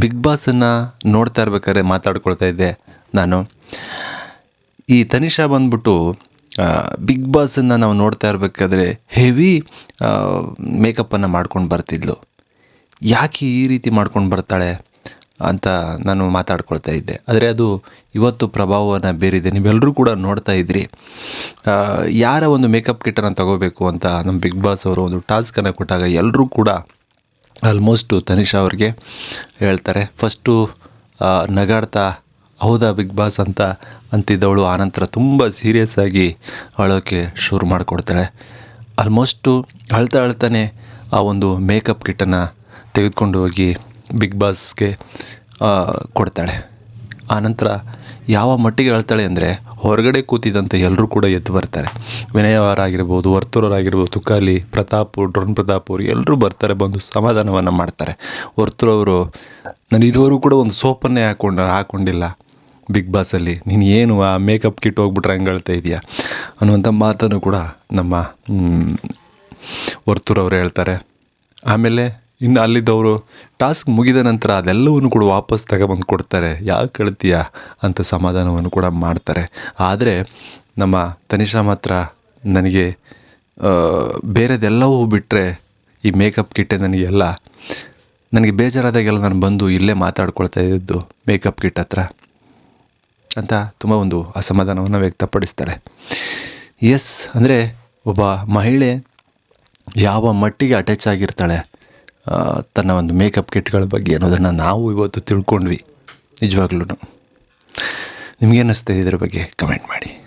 Big ಬಾಸನ್ನು ನೋಡ್ತಾ ಇರ್ಬೇಕಾದ್ರೆ ಮಾತಾಡ್ಕೊಳ್ತಾ ಇದ್ದೆ ನಾನು. ಈ ತನಿಷಾ ಬಂದ್ಬಿಟ್ಟು ಬಿಗ್ ಬಾಸನ್ನು ನಾವು ನೋಡ್ತಾ ಇರಬೇಕಾದ್ರೆ ಹೆವಿ ಮೇಕಪ್ಪನ್ನು ಮಾಡ್ಕೊಂಡು ಬರ್ತಿದ್ಲು. ಯಾಕೆ ಈ ರೀತಿ ಮಾಡ್ಕೊಂಡು ಬರ್ತಾಳೆ ಅಂತ ನಾನು ಮಾತಾಡ್ಕೊಳ್ತಾ ಇದ್ದೆ. ಆದರೆ ಅದು ಇವತ್ತು ಪ್ರಭಾವವನ್ನು ಬೇರಿದೆ. ನೀವೆಲ್ಲರೂ ಕೂಡ ನೋಡ್ತಾ ಇದ್ರಿ. ಯಾರ ಒಂದು ಮೇಕಪ್ ಕಿಟ್ಟನ್ನು ತಗೋಬೇಕು ಅಂತ ನಮ್ಮ ಬಿಗ್ ಬಾಸ್ ಅವರು ಒಂದು ಟಾಸ್ಕನ್ನು ಕೊಟ್ಟಾಗ ಎಲ್ಲರೂ ಕೂಡ ಆಲ್ಮೋಸ್ಟು ತನಿಷಾ ಅವ್ರಿಗೆ ಹೇಳ್ತಾರೆ ಫಸ್ಟು ನಗಾಡ್ತಾ ಹೌದಾ ಬಿಗ್ ಬಾಸ್ ಅಂತ ಅಂತಿದ್ದವಳು ಆನಂತರ ತುಂಬ ಸೀರಿಯಸ್ ಆಗಿ ಅಳೋಕ್ಕೆ ಶುರು ಮಾಡಿಕೊಡ್ತಾಳೆ. ಆಲ್ಮೋಸ್ಟು ಅಳ್ತಾ ಅಳ್ತಾನೆ ಆ ಒಂದು ಮೇಕಪ್ ಕಿಟ್ಟನ್ನು ತೆಗೆದುಕೊಂಡು ಹೋಗಿ ಬಿಗ್ ಬಾಸ್ಗೆ ಕೊಡ್ತಾಳೆ. ಆನಂತರ ಯಾವ ಮಟ್ಟಿಗೆ ಅಳ್ತಾಳೆ ಅಂದರೆ ಹೊರಗಡೆ ಕೂತಿದ್ದಂಥ ಎಲ್ಲರೂ ಕೂಡ ಎದ್ದು ಬರ್ತಾರೆ. ವಿನಯವರಾಗಿರ್ಬೋದು ವರ್ತೂರವರಾಗಿರ್ಬೋದು ತುಕಾಲಿ, ಪ್ರತಾಪ್ ಡ್ರೋನ್ ಪ್ರತಾಪ್ ಅವರು ಎಲ್ಲರೂ ಬರ್ತಾರೆ, ಬಂದು ಸಮಾಧಾನವನ್ನು ಮಾಡ್ತಾರೆ. ವರ್ತೂರವರು, ನಾನು ಇದುವರೆಗೂ ಕೂಡ ಒಂದು ಸೋಪನ್ನೇ ಹಾಕೊಂಡು, ಹಾಕೊಂಡಿಲ್ಲ ಬಿಗ್ ಬಾಸಲ್ಲಿ. ನೀನು ಏನು ಆ ಮೇಕಪ್ ಕಿಟ್ ಹೋಗ್ಬಿಟ್ರೆ ಹಂಗೆ ಹೇಳ್ತಾ ಇದೆಯಾ? ಅನ್ನುವಂಥ ಮಾತನ್ನು ಕೂಡ ನಮ್ಮ ವರ್ತೂರವರು ಹೇಳ್ತಾರೆ. ಆಮೇಲೆ ಇನ್ನು ಅಲ್ಲಿದ್ದವರು ಟಾಸ್ಕ್ ಮುಗಿದ ನಂತರ ಅದೆಲ್ಲವನ್ನು ಕೂಡ ವಾಪಸ್ ತಗೊಬಂದು ಕೊಡ್ತಾರೆ. ಯಾಕೆ ಕಳ್ತೀಯ? ಅಂತ ಸಮಾಧಾನವನ್ನು ಕೂಡ ಮಾಡ್ತಾರೆ. ಆದರೆ ನಮ್ಮ ತನಿಷಾ ಮಾತ್ರ ನನಗೆ ಬೇರೆದೆಲ್ಲವೂ ಬಿಟ್ಟರೆ ಈ ಮೇಕಪ್ ಕಿಟ್ಟೆ ನನಗೆಲ್ಲ, ನನಗೆ ಬೇಜಾರಾದಾಗೆಲ್ಲ ನಾನು ಬಂದು ಇಲ್ಲೇ ಮಾತಾಡ್ಕೊಳ್ತಾ ಇದ್ದು ಮೇಕಪ್ ಕಿಟ್ ಹತ್ರ ಅಂತ ತುಂಬ ಒಂದು ಅಸಮಾಧಾನವನ್ನು ವ್ಯಕ್ತಪಡಿಸ್ತಾಳೆ ಎಸ್, ಅಂದರೆ ಒಬ್ಬ ಮಹಿಳೆ ಯಾವ ಮಟ್ಟಿಗೆ ಅಟ್ಯಾಚ್ ಆಗಿರ್ತಾಳೆ ತನ್ನ ಒಂದು ಮೇಕಪ್ ಕಿಟ್ಗಳ ಬಗ್ಗೆ ಅನ್ನೋದನ್ನು ನಾವು ಇವತ್ತು ತಿಳ್ಕೊಂಡ್ವಿ. ನಿಜವಾಗ್ಲೂ ನಿಮಗೇನಿಸ್ತಾ ಇದ್ರ ಬಗ್ಗೆ? ಕಮೆಂಟ್ ಮಾಡಿ.